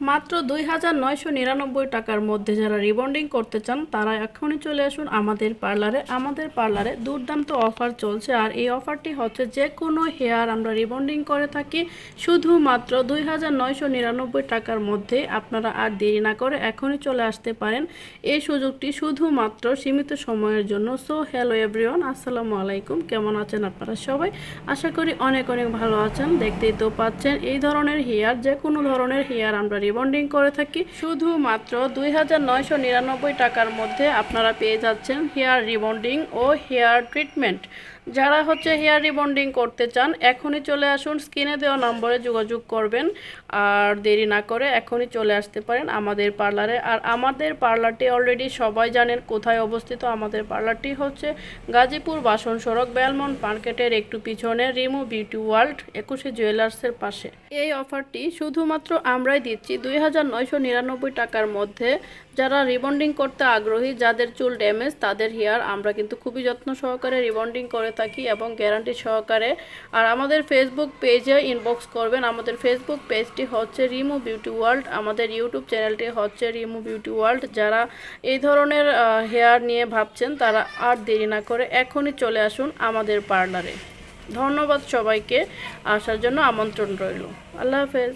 মাত্র দুই হাজার নয়শো নিরানব্বই টাকার মধ্যে যারা রিবন্ডিং করতে চান, তারা এখনই চলে আসুন আমাদের পার্লারে। আমাদের পার্লারে দুর্দান্ত অফার চলছে আর এই অফারটি হচ্ছে যে কোনো হেয়ার আমরা রিবন্ডিং করে থাকি, শুধুমাত্র দুই হাজার নয়শো নিরানব্বই টাকার মধ্যে। আপনারা আর দেরি না করে এখনই চলে আসতে পারেন। এই সুযোগটি শুধুমাত্র সীমিত সময়ের জন্য। সো, হ্যালো এভরিওয়ান, আসসালামু আলাইকুম। কেমন আছেন আপনারা সবাই? আশা করি অনেক অনেক ভালো আছেন। দেখতেই তো পাচ্ছেন, এই ধরনের হেয়ার, যে কোনো ধরনের হেয়ার আমরা রিবন্ডিং করে থাকি। শুধুমাত্র দুই হাজার নয়শো নিরানব্বই টাকার মধ্যে আপনারা পেয়ে যাচ্ছেন হেয়ার রিবন্ডিং ও হেয়ার ট্রিটমেন্ট। যারা হচ্ছে হেয়ার রিবন্ডিং করতে চান, এখনই চলে আসুন স্ক্রিনে দেওয়া নম্বরে যোগাযোগ করবেন। আর দেরি না করে এখনই চলে আসতে পারেন আমাদের পার্লারে আর আমাদের পার্লারটি অলরেডি সবাই জানেন কোথায় অবস্থিত। আমাদের পার্লারটি হচ্ছে গাজীপুর বাসন সড়ক, বেলমন মার্কেটের একটু পিছনে, রিমু বিউটি ওয়ার্ল্ড, একুশে জুয়েলার্সের পাশে। এই অফারটি শুধুমাত্র আমরাই দিচ্ছি। দুই হাজার নয়শো নিরানব্বই টাকার মধ্যে যারা রিবন্ডিং করতে আগ্রহী, যাদের চুল ড্যামেজ তাদের হেয়ার আমরা কিন্তু খুবই যত্ন সহকারে রিবন্ডিং করে থাকি এবং গ্যারান্টি সহকারে আর আমাদের ফেসবুক পেজে ইনবক্স করবেন। আমাদের ফেসবুক পেজটি হচ্ছে রিমু বিউটি ওয়ার্ল্ড। আমাদের ইউটিউব চ্যানেলটি হচ্ছে রিমু বিউটি ওয়ার্ল্ড। যারা এই ধরনের হেয়ার নিয়ে ভাবছেন, তারা আর দেরি না করে এখনই চলে আসুন আমাদের পার্লারে ধন্যবাদ সবাইকে। আসার জন্য আমন্ত্রণ রইল। আল্লাহ হাফেজ।